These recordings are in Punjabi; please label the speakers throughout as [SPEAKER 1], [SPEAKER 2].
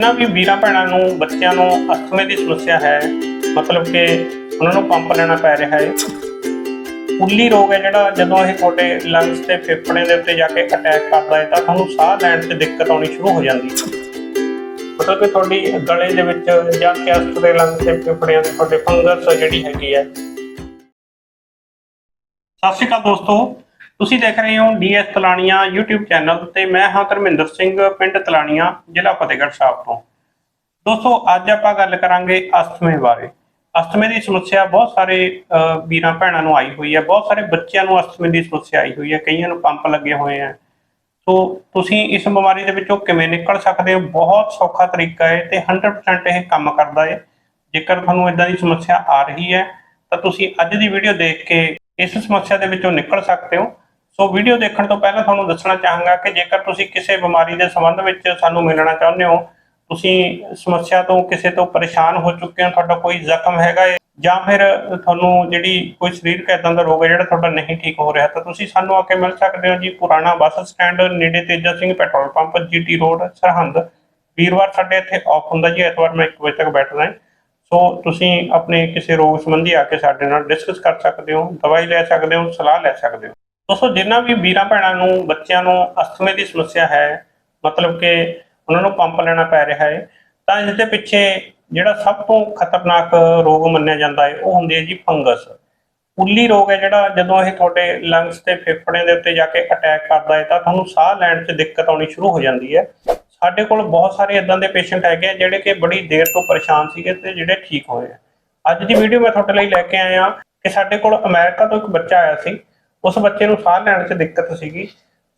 [SPEAKER 1] ਜਿਨ੍ਹਾਂ ਵੀ ਵੀਰਾਂ ਭੈਣਾਂ ਨੂੰ, ਬੱਚਿਆਂ ਨੂੰ ਅਸਥਮੇ ਦੀ ਸਮੱਸਿਆ ਹੈ, ਮਤਲਬ ਕਿ ਉਹਨਾਂ ਨੂੰ ਪੰਪ ਲੈਣਾ ਪੈ ਰਿਹਾ ਹੈ। ਉੱਲੀ ਰੋਗ ਹੈ ਜਿਹੜਾ, ਜਦੋਂ ਇਹ ਤੁਹਾਡੇ ਲੰਗਸ ਤੇ ਫੇਫੜੇ ਦੇ ਉੱਤੇ ਜਾ ਕੇ ਅਟੈਕ ਕਰਦਾ ਹੈ, ਤਾਂ ਤੁਹਾਨੂੰ ਸਾਹ ਲੈਣ 'ਚ ਦਿੱਕਤ ਆਉਣੀ ਸ਼ੁਰੂ ਹੋ ਜਾਂਦੀ ਹੈ। ਮਤਲਬ ਕਿ ਤੁਹਾਡੀ ਗਲੇ ਦੇ ਵਿੱਚ ਜਾਂ ਕੈਸਟ ਦੇ ਲੰਗਸ ਤੇ ਫੇਫੜਿਆਂ ਦੇ ਤੁਹਾਡੇ ਫੰਗਸ ਜਿਹੜੀ ਹੈਗੀ ਹੈ। ਸਤਿ ਸ਼੍ਰੀ ਅਕਾਲ ਦੋਸਤੋ। ਤੁਸੀਂ ਦੇਖ ਰਹੇ ਹੋ ਡੀਐਸ ਤਲਾਣੀਆਂ YouTube ਚੈਨਲ ਤੇ ਮੈਂ ਹਾਂ ਧਰਮਿੰਦਰ ਸਿੰਘ, ਪਿੰਡ ਤਲਾਣੀਆਂ ਜ਼ਿਲ੍ਹਾ ਫਤਿਹਗੜ੍ਹ ਸਾਹਿਬ ਤੋਂ। ਦੋਸਤੋ, ਅੱਜ ਆਪਾਂ ਗੱਲ ਕਰਾਂਗੇ ਅਸਥਮੇ ਬਾਰੇ। ਅਸਥਮੇ ਦੀ ਸਮੱਸਿਆ ਬਹੁਤ ਸਾਰੇ ਵੀਰਾਂ ਭੈਣਾਂ ਨੂੰ ਆਈ ਹੋਈ ਹੈ, ਬਹੁਤ ਸਾਰੇ ਬੱਚਿਆਂ ਨੂੰ ਅਸਥਮੇ ਦੀ ਸਮੱਸਿਆ ਆਈ ਹੋਈ ਹੈ, ਕਈਆਂ ਨੂੰ ਪੰਪ ਲੱਗੇ ਹੋਏ ਆ ਸੋ, ਤੁਸੀਂ ਇਸ ਬਿਮਾਰੀ ਦੇ ਵਿੱਚੋਂ ਕਿਵੇਂ ਨਿਕਲ ਸਕਦੇ ਹੋ? ਬਹੁਤ ਸੌਖਾ ਤਰੀਕਾ ਹੈ ਤੇ 100% ਇਹ ਕੰਮ ਕਰਦਾ ਹੈ। ਜੇਕਰ ਤੁਹਾਨੂੰ ਇਦਾਂ ਦੀ ਸਮੱਸਿਆ ਆ ਰਹੀ ਹੈ, ਤਾਂ ਤੁਸੀਂ ਅੱਜ ਦੀ ਵੀਡੀਓ ਦੇਖ ਕੇ ਇਸ ਸਮੱਸਿਆ ਦੇ ਵਿੱਚੋਂ ਨਿਕਲ ਸਕਦੇ ਹੋ। ਸੋ ਵੀਡੀਓ ਦੇਖਣ ਤੋਂ ਪਹਿਲਾਂ ਤੁਹਾਨੂੰ ਦੱਸਣਾ ਚਾਹਾਂਗਾ ਕਿ ਜੇਕਰ ਤੁਸੀਂ ਕਿਸੇ ਬਿਮਾਰੀ ਦੇ ਸੰਬੰਧ ਵਿੱਚ ਸਾਨੂੰ ਮਿਲਣਾ ਚਾਹੁੰਦੇ ਹੋ, ਤੁਸੀਂ ਸਮੱਸਿਆ ਤੋਂ ਕਿਸੇ ਤੋਂ ਪਰੇਸ਼ਾਨ ਹੋ ਚੁੱਕੇ ਹੋ, ਤੁਹਾਡਾ ਕੋਈ ਜ਼ਖਮ ਹੈਗਾ ਹੈ ਜਾਂ ਫਿਰ ਤੁਹਾਨੂੰ ਜਿਹੜੀ ਕੋਈ ਸਰੀਰਕ ਇਦਾਂ ਦਾ ਰੋਗ ਹੈ ਜਿਹੜਾ ਤੁਹਾਡਾ ਨਹੀਂ ਠੀਕ ਹੋ ਰਿਹਾ, ਤਾਂ ਤੁਸੀਂ ਸਾਨੂੰ ਆ ਕੇ ਮਿਲ ਸਕਦੇ ਹੋ ਜੀ ਪੁਰਾਣਾ ਬੱਸ ਸਟੈਂਡ, ਨੇੜੇ Teja Singh petrol pump, GT road, Sirhind. ਵੀਰਵਾਰ ਸਾਡੇ ਇੱਥੇ ਆਫ ਹੁੰਦਾ ਜੀ, ਐਤਵਾਰ ਮੈਂ 1 ਵਜੇ ਤੱਕ ਬੈਠਦਾ ਹਾਂ ਸੋ ਤੁਸੀਂ ਆਪਣੇ ਕਿਸੇ ਰੋਗ ਸੰਬੰਧੀ ਆ ਕੇ ਸਾਡੇ ਨਾਲ ਡਿਸਕਸ ਕਰ ਸਕਦੇ ਹੋ, ਦਵਾਈ ਲੈ ਸਕਦੇ ਹੋ, ਸਲਾਹ ਲੈ ਸਕਦੇ ਹੋ। ਦੋਸਤੋ ਜਿਨ੍ਹਾਂ ਵੀ ਵੀਰਾਂ ਭੈਣਾਂ ਨੂੰ, ਬੱਚਿਆਂ ਨੂੰ ਅਸਥਮੇ ਦੀ ਸਮੱਸਿਆ ਹੈ, ਮਤਲਬ ਕਿ ਉਹਨਾਂ ਨੂੰ ਪੰਪ ਲੈਣਾ ਪੈ ਰਿਹਾ ਹੈ, ਤਾਂ ਇਸ ਦੇ ਪਿੱਛੇ ਜਿਹੜਾ ਸਭ ਤੋਂ ਖਤਰਨਾਕ ਰੋਗ ਮੰਨਿਆ ਜਾਂਦਾ ਹੈ, ਉਹ ਹੁੰਦੀ ਹੈ ਜੀ ਫੰਗਸ। ਉੱਲੀ ਰੋਗ ਹੈ ਜਿਹੜਾ, ਜਦੋਂ ਇਹ ਤੁਹਾਡੇ ਲੰਗਸ ਤੇ, ਫੇਫੜਿਆਂ ਦੇ ਉੱਤੇ ਜਾ ਕੇ ਅਟੈਕ ਕਰਦਾ ਹੈ, ਤਾਂ ਤੁਹਾਨੂੰ ਸਾਹ ਲੈਣ 'ਚ ਦਿੱਕਤ ਆਉਣੀ ਸ਼ੁਰੂ ਹੋ ਜਾਂਦੀ ਹੈ। ਸਾਡੇ ਕੋਲ ਬਹੁਤ ਸਾਰੇ ਇਦਾਂ ਦੇ ਪੇਸ਼ੈਂਟ ਹੈਗੇ ਆ, ਜਿਹੜੇ ਕਿ ਬੜੀ ਦੇਰ ਤੋਂ ਪਰੇਸ਼ਾਨ ਸੀਗੇ ਤੇ ਜਿਹੜੇ ਠੀਕ ਹੋਏ ਆ। ਅੱਜ ਦੀ ਵੀਡੀਓ ਮੈਂ ਤੁਹਾਡੇ ਲਈ ਲੈ ਕੇ ਆਇਆ ਕਿ ਸਾਡੇ ਕੋਲ ਅਮਰੀਕਾ ਤੋਂ ਇੱਕ ਬੱਚਾ ਆਇਆ ਸੀ ਉਸ ਬੱਚੇ ਨੂੰ ਸਾਹ ਲੈਣ 'ਚ ਦਿੱਕਤ ਸੀਗੀ।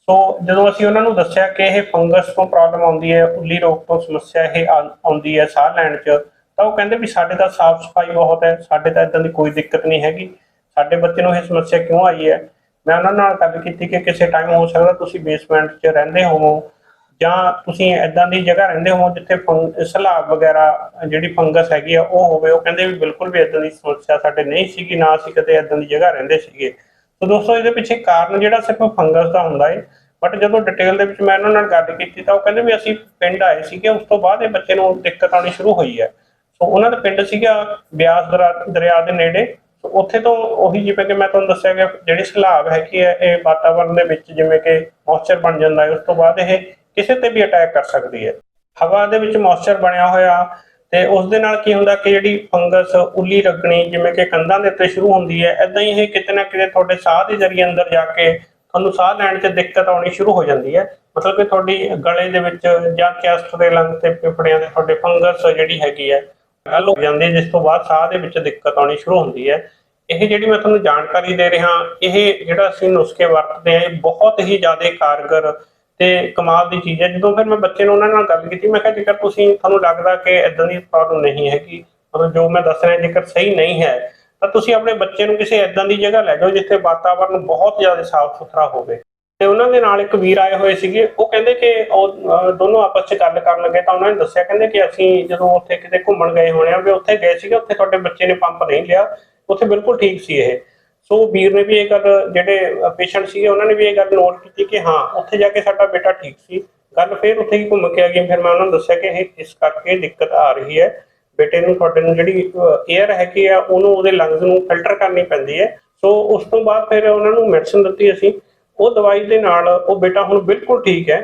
[SPEAKER 1] ਸੋ ਜਦੋਂ ਅਸੀਂ ਉਹਨਾਂ ਨੂੰ ਦੱਸਿਆ ਕਿ ਇਹ ਫੰਗਸ ਤੋਂ ਪ੍ਰੋਬਲਮ ਆਉਂਦੀ ਹੈ, ਉੱਲੀ ਰੋਗ ਤੋਂ ਸਮੱਸਿਆ ਇਹ ਆਉਂਦੀ ਹੈ ਸਾਹ ਲੈਣ 'ਚ, ਤਾਂ ਉਹ ਕਹਿੰਦੇ ਵੀ ਸਾਡੇ ਤਾਂ ਸਾਫ਼ ਸਫ਼ਾਈ ਬਹੁਤ ਹੈ, ਸਾਡੇ ਤਾਂ ਇਦਾਂ ਦੀ ਕੋਈ ਦਿੱਕਤ ਨਹੀਂ ਹੈਗੀ। ਸਾਡੇ ਬੱਚੇ ਨੂੰ ਇਹ ਸਮੱਸਿਆ ਕਿਉਂ ਆਈ ਹੈ? ਮੈਂ ਉਹਨਾਂ ਨਾਲ ਗੱਲ ਕੀਤੀ ਕਿ ਕਿਸੇ ਟਾਈਮ ਹੋ ਸਕਦਾ ਤੁਸੀਂ ਬੇਸਮੈਂਟ 'ਚ ਰਹਿੰਦੇ ਹੋਵੋ, ਜਾਂ ਤੁਸੀਂ ਇਦਾਂ ਦੀ ਜਗ੍ਹਾ ਰਹਿੰਦੇ ਹੋ ਜਿੱਥੇ ਫੰਗ- ਸਲਾਬ ਵਗੈਰਾ ਜਿਹੜੀ ਫੰਗਸ ਹੈਗੀ ਆ, ਉਹ ਹੋਵੇ। ਉਹ ਕਹਿੰਦੇ ਵੀ ਬਿਲਕੁਲ ਵੀ ਇਦਾਂ ਦੀ ਸਮੱਸਿਆ ਸਾਡੇ ਨਹੀਂ ਸੀਗੀ, ਨਾ ਅਸੀਂ ਕਦੇ ਇਦਾਂ ਦੀ ਜਗ੍ਹਾ ਰਹਿੰਦੇ ਸੀਗੇ। ਸੋ ਦੋਸਤੋ ਇਹਦੇ ਪਿੱਛੇ ਕਾਰਨ ਜਿਹੜਾ ਸਿਰਫ ਫੰਗਸ ਦਾ ਹੁੰਦਾ ਹੈ ਬਟ ਜਦੋਂ ਡਿਟੇਲ ਦੇ ਵਿੱਚ ਮੈਂ ਇਹਨਾਂ ਨਾਲ ਗੱਲ ਕੀਤੀ ਤਾਂ ਉਹ ਕਹਿੰਦੇ ਵੀ ਅਸੀਂ ਪਿੰਡ ਆਏ ਸੀਗੇ, ਉਸ ਤੋਂ ਬਾਅਦ ਇਹ ਬੱਚੇ ਨੂੰ ਦਿੱਕਤ ਆਉਣੀ ਸ਼ੁਰੂ ਹੋਈ ਹੈ। ਸੋ ਉਹਨਾਂ ਦਾ ਪਿੰਡ ਸੀਗਾ ਬਿਆਸ ਦਰਾ- ਦਰਿਆ ਦੇ ਨੇੜੇ। ਸੋ ਉੱਥੇ ਤੋਂ ਉਹੀ ਜਿਵੇਂ ਕਿ ਮੈਂ ਤੁਹਾਨੂੰ ਦੱਸਿਆ ਗਿਆ, ਜਿਹੜੀ ਸਲਾਬ ਹੈਗੀ ਹੈ, ਇਹ ਵਾਤਾਵਰਣ ਦੇ ਵਿੱਚ ਜਿਵੇਂ ਕਿ ਮੌਇਸਚਰ ਬਣ ਜਾਂਦਾ ਹੈ, ਉਸ ਤੋਂ ਬਾਅਦ ਇਹ ਕਿਸੇ ਤੇ ਵੀ ਅਟੈਕ ਕਰ ਸਕਦੀ ਹੈ। ਹਵਾ ਦੇ ਵਿੱਚ ਮੌਇਸਚਰ ਬਣਿਆ ਹੋਇਆ ਤੇ ਉਸ ਦੇ ਨਾਲ ਕੀ ਹੁੰਦਾ ਕਿ ਜਿਹੜੀ ਫੰਗਸ, ਉੱਲੀ ਰਗਣੀ ਜਿਵੇਂ ਕਿ ਕੰਧਾਂ ਦੇ ਉੱਤੇ ਸ਼ੁਰੂ ਹੁੰਦੀ ਹੈ ਐਦਾਂ ਹੀ ਇਹ ਕਿਤੇ ਨਾ ਕਿਤੇ ਤੁਹਾਡੇ ਸਾਹ ਦੇ ਜ਼ਰੀਏ ਅੰਦਰ ਜਾ ਕੇ ਤੁਹਾਨੂੰ ਸਾਹ ਲੈਣ 'ਚ ਦਿੱਕਤ ਆਉਣੀ ਸ਼ੁਰੂ ਹੋ ਜਾਂਦੀ ਹੈ। ਮਤਲਬ ਕਿ ਤੁਹਾਡੀ ਗਲੇ ਦੇ ਵਿੱਚ ਜਾਂ ਚੈਸਟ ਦੇ ਲੰਗ ਤੇ ਫੇਫੜਿਆਂ ਦੇ ਤੁਹਾਡੇ ਫੰਗਸ ਜਿਹੜੀ ਹੈਗੀ ਹੈ, ਗੱਲ ਹੋ ਜਾਂਦੀ ਹੈ, ਜਿਸ ਤੋਂ ਬਾਅਦ ਸਾਹ ਦੇ ਵਿੱਚ ਦਿੱਕਤ ਆਉਣੀ ਸ਼ੁਰੂ ਹੁੰਦੀ ਹੈ। ਇਹ ਜਿਹੜੀ ਮੈਂ ਤੁਹਾਨੂੰ ਜਾਣਕਾਰੀ ਦੇ ਰਿਹਾ, ਇਹ ਜਿਹੜਾ ਅਸੀਂ ਨੁਸਖੇ ਵਰਤਦੇ ਹਾਂ, ਇਹ ਬਹੁਤ ਹੀ ਜ਼ਿਆਦਾ ਕਾਰਗਰ ਤੇ ਕਮਾਲ ਦੀ ਚੀਜ਼ ਹੈ। ਜਦੋਂ ਫਿਰ ਮੈਂ ਬੱਚੇ ਨੂੰ ਉਹਨਾਂ ਨਾਲ ਗੱਲ ਕੀਤੀ, ਮੈਂ ਕਿਹਾ, ਜੇਕਰ ਤੁਸੀਂ ਤੁਹਾਨੂੰ ਲੱਗਦਾ ਕਿ ਇਦਾਂ ਦੀ ਪ੍ਰੋਬਲਮ ਨਹੀਂ ਹੈਗੀ, ਮਤਲਬ ਜੋ ਮੈਂ ਦੱਸ ਰਿਹਾ, ਜੇਕਰ ਸਹੀ ਨਹੀਂ ਹੈ, ਤਾਂ ਤੁਸੀਂ ਆਪਣੇ ਬੱਚੇ ਨੂੰ ਕਿਸੇ ਇਦਾਂ ਦੀ ਜਗ੍ਹਾ ਲੈ ਜਾਓ, ਜਿੱਥੇ ਵਾਤਾਵਰਣ ਬਹੁਤ ਜ਼ਿਆਦਾ ਸਾਫ਼ ਸੁਥਰਾ ਹੋਵੇ। ਤੇ ਉਹਨਾਂ ਦੇ ਨਾਲ ਇੱਕ ਵੀਰ ਆਏ ਹੋਏ ਸੀਗੇ। ਉਹ ਕਹਿੰਦੇ ਕਿ ਉਹ ਦੋਨੋਂ ਆਪਸ 'ਚ ਗੱਲ ਕਰਨ ਲੱਗੇ ਤਾਂ ਉਹਨਾਂ ਨੇ ਦੱਸਿਆ, ਕਹਿੰਦੇ ਕਿ ਅਸੀਂ ਜਦੋਂ ਉੱਥੇ ਕਿਤੇ ਘੁੰਮਣ ਗਏ ਹੋਣੇ ਆ, ਵੀ ਉੱਥੇ ਗਏ ਸੀਗੇ, ਉੱਥੇ ਤੁਹਾਡੇ ਬੱਚੇ ਨੇ ਪੰਪ ਨਹੀਂ ਲਿਆ, ਉੱਥੇ ਬਿਲਕੁਲ ਠੀਕ ਸੀ ਇਹ। ਸੋ ਵੀਰ ਨੇ ਵੀ ਇਹ ਗੱਲ, ਜਿਹੜੇ ਪੇਸ਼ੈਂਟ ਸੀਗੇ, ਉਹਨਾਂ ਨੇ ਵੀ ਇਹ ਗੱਲ ਨੋਟ ਕੀਤੀ ਕਿ ਹਾਂ, ਉੱਥੇ ਜਾ ਕੇ ਸਾਡਾ ਬੇਟਾ ਠੀਕ ਸੀ। ਗੱਲ ਫਿਰ ਉੱਥੇ ਹੀ ਘੁੰਮ ਕੇ ਆ ਗਈ। ਫਿਰ ਮੈਂ ਉਹਨਾਂ ਨੂੰ ਦੱਸਿਆ ਕਿ ਇਹ, ਇਸ ਕਰਕੇ ਦਿੱਕਤ ਆ ਰਹੀ ਹੈ। ਬੇਟੇ ਨੂੰ ਤੁਹਾਡੇ ਨੂੰ ਜਿਹੜੀ 에ਅਰ ਹੈਗੀ ਆ, ਉਹਨੂੰ ਉਹਦੇ ਲੰਗਸ ਨੂੰ ਫਿਲਟਰ ਕਰਨੀ ਪੈਂਦੀ ਹੈ। ਸੋ ਉਸ ਤੋਂ ਬਾਅਦ ਫਿਰ ਉਹਨਾਂ ਨੂੰ ਮੈਡੀਸਨ ਦਿੱਤੀ ਅਸੀਂ। ਉਹ ਦਵਾਈ ਦੇ ਨਾਲ, ਉਹ ਬੇਟਾ ਹੁਣ ਬਿਲਕੁਲ ਠੀਕ ਹੈ।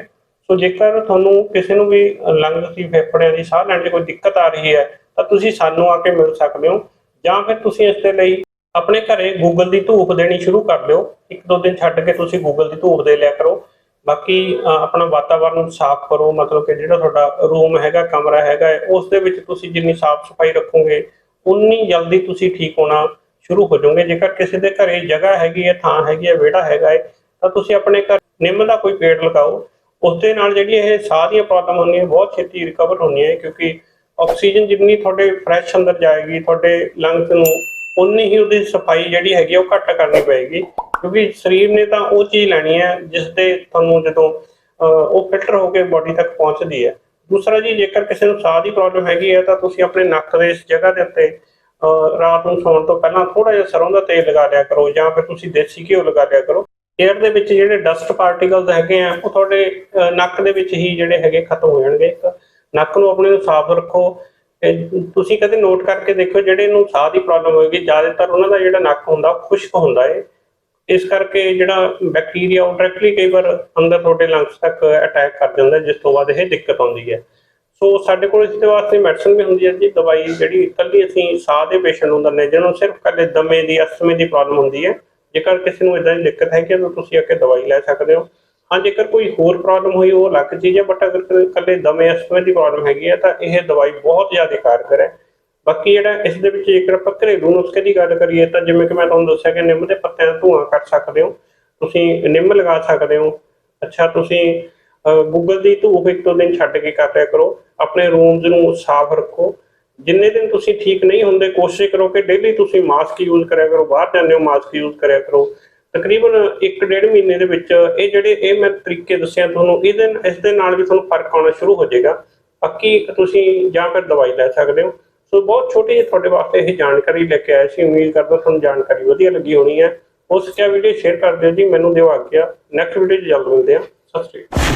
[SPEAKER 1] ਸੋ ਜੇਕਰ ਤੁਹਾਨੂੰ ਕਿਸੇ ਨੂੰ ਵੀ ਲੰਗਸ ਦੀ, ਫੇਫੜਿਆਂ ਦੀ, ਸਾਹ ਲੈਣ 'ਚ ਕੋਈ ਦਿੱਕਤ ਆ ਰਹੀ ਹੈ, ਤਾਂ ਤੁਸੀਂ ਸਾਨੂੰ ਆ ਕੇ ਮਿਲ ਸਕਦੇ ਹੋ। ਜਾਂ ਫਿਰ ਤੁਸੀਂ ਇਸ ਦੇ ਲਈ ਆਪਣੇ ਘਰੇ ਗੂਗਲ ਦੀ ਧੂਪ ਦੇਣੀ ਸ਼ੁਰੂ ਕਰ ਦਿਓ ਇੱਕ ਦੋ ਦਿਨ ਛੱਡ ਕੇ ਤੁਸੀਂ ਗੂਗਲ ਦੀ ਧੂਪ ਦੇ ਲਿਆ ਕਰੋ। ਬਾਕੀ ਆਪਣਾ ਵਾਤਾਵਰਣ ਸਾਫ਼ ਕਰੋ। ਮਤਲਬ ਕਿ ਜਿਹੜਾ ਤੁਹਾਡਾ ਰੂਮ ਹੈਗਾ ਕਮਰਾ ਹੈਗਾ ਹੈ, ਉਸ ਦੇ ਵਿੱਚ ਤੁਸੀਂ ਜਿੰਨੀ ਸਾਫ਼ ਸਫ਼ਾਈ ਰੱਖੋਗੇ ਉਨੀ ਜਲਦੀ ਤੁਸੀਂ ਠੀਕ ਹੋਣਾ ਸ਼ੁਰੂ ਹੋ ਜਾਓਗੇ। ਜੇਕਰ ਕਿਸੇ ਦੇ ਘਰੇ ਜਗ੍ਹਾ ਹੈਗੀ ਹੈ ਥਾਂ ਹੈਗੀ ਹੈ ਵਿਹੜਾ ਹੈਗਾ ਹੈ ਤਾਂ ਤੁਸੀਂ ਆਪਣੇ ਘਰ ਨਿੰਮ ਦਾ ਕੋਈ ਪੇੜ ਲਗਾਓ। ਉਸ ਦੇ ਨਾਲ ਜਿਹੜੀ ਇਹ ਸਾਹ ਦੀਆਂ ਪ੍ਰੋਬਲਮ ਹੁੰਦੀਆਂ ਬਹੁਤ ਛੇਤੀ ਰਿਕਵਰ ਹੁੰਦੀਆਂ ਕਿਉਂਕਿ ਆਕਸੀਜਨ ਜਿੰਨੀ ਤੁਹਾਡੇ ਫਰੈਸ਼ ਅੰਦਰ ਜਾਏਗੀ ਤੁਹਾਡੇ ਲੰਗਸ ਨੂੰ ਉਨੀ ਹੀ ਉਹਦੀ ਸਫ਼ਾਈ ਜਿਹੜੀ ਹੈਗੀ ਆ ਉਹ ਘੱਟ ਕਰਨੀ ਪਏਗੀ। ਕਿਉਂਕਿ ਸਰੀਰ ਨੇ ਤਾਂ ਉਹ ਚੀਜ਼ ਲੈਣੀ ਹੈ ਜਿਸ ਦੇ ਤੁਹਾਨੂੰ ਜਦੋਂ ਅਹ, ਉਹ ਫਿਲਟਰ ਹੋ ਕੇ ਬਾਡੀ ਤੱਕ ਪਹੁੰਚਦੀ ਹੈ। ਦੂਸਰਾ ਜੀ ਜੇਕਰ ਕਿਸੇ ਨੂੰ ਸਾਹ ਦੀ ਪ੍ਰੋਬਲਮ ਹੈਗੀ ਹੈ ਤਾਂ ਤੁਸੀਂ ਆਪਣੇ ਨੱਕ ਦੇ ਇਸ ਜਗ੍ਹਾ ਦੇ ਉੱਤੇ ਅਹ, ਰਾਤ ਨੂੰ ਸੌਣ ਤੋਂ ਪਹਿਲਾਂ ਥੋੜਾ ਜਿਹਾ ਸਰੋਂ ਦਾ ਤੇਲ ਲਗਾ ਲਿਆ ਕਰੋ ਜਾਂ ਫਿਰ ਤੁਸੀਂ ਦੇਸੀ ਘਿਓ ਲਗਾ ਲਿਆ ਕਰੋ। 에ਅਰ ਦੇ ਵਿੱਚ ਜਿਹੜੇ ਡਸਟ ਪਾਰਟੀਕਲਸ ਹੈਗੇ ਆ ਉਹ ਤੁਹਾਡੇ ਨੱਕ ਦੇ ਵਿੱਚ ਹੀ ਜਿਹੜੇ ਹੈਗੇ ਖਤਮ ਹੋ ਜਾਣਗੇ। ਇੱਕ ਨੱਕ ਨੂੰ ਆਪਣੇ ਨੂੰ ਸਾਫ਼ ਰੱਖੋ। ਇਹ ਤੁਸੀਂ ਕਦੇ ਨੋਟ ਕਰਕੇ ਦੇਖੋ ਜਿਹੜੇ ਨੂੰ ਸਾਹ ਦੀ ਪ੍ਰੋਬਲਮ ਹੋਏਗੀ ਜ਼ਿਆਦਾਤਰ ਉਹਨਾਂ ਦਾ ਜਿਹੜਾ ਨੱਕ ਹੁੰਦਾ ਖੁਸ਼ਕ ਹੁੰਦਾ ਏ। ਇਸ ਕਰਕੇ ਜਿਹੜਾ ਬੈਕਟੀਰੀਆ ਉਹ ਡਾਇਰੈਕਟਲੀ ਕਈ ਵਾਰ ਅੰਦਰ ਤੁਹਾਡੇ ਲੰਗਸ ਤੱਕ ਅਟੈਕ ਕਰ ਜਾਂਦਾ ਜਿਸ ਤੋਂ ਬਾਅਦ ਇਹ ਦਿੱਕਤ ਆਉਂਦੀ ਹੈ ਸੋ ਸਾਡੇ ਕੋਲ ਇਸ ਦੇ ਵਾਸਤੇ ਮੈਡੀਸਨ ਵੀ ਹੁੰਦੀ ਹੈ ਜੀ ਦਵਾਈ ਜਿਹੜੀ ਇਕੱਲੀ ਅਸੀਂ ਸਾਹ ਦੇ ਪੇਸ਼ੈਂਟ ਨੂੰ ਦਿੰਦੇ ਹਾਂ, ਜਿਹਨੂੰ ਸਿਰਫ ਇਕੱਲੇ ਦਮੇ ਦੀ ਅਸਥਮੇ ਦੀ ਪ੍ਰੋਬਲਮ ਹੁੰਦੀ ਹੈ ਜੇਕਰ ਕਿਸੇ ਨੂੰ ਇਦਾਂ ਦੀ ਦਿੱਕਤ ਹੈ ਕਿ ਤਾਂ ਤੁਸੀਂ ਆ ਕੇ ਦਵਾਈ ਲੈ ਸਕਦੇ ਹੋ। ਹਾਂ, ਜੇਕਰ ਕੋਈ ਹੋਰ ਪ੍ਰੋਬਲਮ ਹੋਈ, ਉਹ ਅਲੱਗ ਚੀਜ਼ ਹੈ ਬਟ ਅਗਰ ਇਕੱਲੇ ਦਮੇ ਅਸਥਮੇ ਦੀ ਪ੍ਰੋਬਲਮ ਹੈਗੀ ਹੈ, ਤਾਂ ਇਹ ਦਵਾਈ ਬਹੁਤ ਜ਼ਿਆਦਾ ਕਾਰਗਰ ਹੈ। ਬਾਕੀ ਜਿਹੜਾ ਇਸ ਦੇ ਵਿੱਚ ਜੇਕਰ ਆਪਾਂ ਘਰੇਲੂ ਨੁਸਖੇ ਦੀ ਗੱਲ ਕਰੀਏ, ਤਾਂ ਜਿਵੇਂ ਕਿ ਮੈਂ ਤੁਹਾਨੂੰ ਦੱਸਿਆ ਕਿ ਨਿੰਮ ਦੇ ਪੱਤਿਆਂ ਦਾ ਧੂਆਂ ਕਰ ਸਕਦੇ ਹੋ। ਤੁਸੀਂ ਨਿੰਮ ਲਗਾ ਸਕਦੇ ਹੋ। ਅੱਛਾ, ਤੁਸੀਂ ਗੂਗਲ ਦੀ ਧੂਪ ਇੱਕ ਦੋ ਦਿਨ ਛੱਡ ਕੇ ਕਰ ਲਿਆ ਕਰੋ। ਆਪਣੇ ਰੂਮਸ ਨੂੰ ਸਾਫ਼ ਰੱਖੋ। ਜਿੰਨੇ ਦਿਨ ਤੁਸੀਂ ਠੀਕ ਨਹੀਂ ਹੁੰਦੇ, ਕੋਸ਼ਿਸ਼ ਕਰੋ ਕਿ ਡੇਲੀ ਤੁਸੀਂ ਮਾਸਕ ਯੂਜ਼ ਕਰਿਆ ਕਰੋ। ਬਾਹਰ ਜਾਂਦੇ ਹੋ ਮਾਸਕ ਯੂਜ਼ ਕਰਿਆ ਕਰੋ। ਤਕਰੀਬਨ 1.5 ਮਹੀਨੇ ਦੇ ਵਿੱਚ ਇਹ ਜਿਹੜੇ ਇਹ ਮੈਂ ਤਰੀਕੇ ਦੱਸਿਆ ਤੁਹਾਨੂੰ, ਇਹਦੇ ਇਸ ਦੇ ਨਾਲ ਵੀ ਤੁਹਾਨੂੰ ਫ਼ਰਕ ਆਉਣਾ ਸ਼ੁਰੂ ਹੋ ਜਾਏਗਾ। ਬਾਕੀ ਤੁਸੀਂ ਜਾਂ ਫਿਰ ਦਵਾਈ ਲੈ ਸਕਦੇ ਹੋ। ਸੋ ਬਹੁਤ ਛੋਟੀ ਜਿਹੀ ਤੁਹਾਡੇ ਵਾਸਤੇ ਇਹ ਜਾਣਕਾਰੀ ਲੈ ਕੇ ਆਇਆ ਸੀ। ਉਮੀਦ ਕਰਦਾ ਤੁਹਾਨੂੰ ਜਾਣਕਾਰੀ ਵਧੀਆ ਲੱਗੀ ਹੋਣੀ ਹੈ। ਹੋ ਸਕਿਆ ਵੀਡੀਓ ਸ਼ੇਅਰ ਕਰ ਦਿਓ ਜੀ। ਮੈਨੂੰ ਦਿਓ ਆਗਿਆ। ਨੈਕਸਟ ਵੀਡੀਓ 'ਚ ਜਲਦ ਮਿਲਦੇ ਹਾਂ। ਸਤਿ ਸ਼੍ਰੀ ਅਕਾਲ।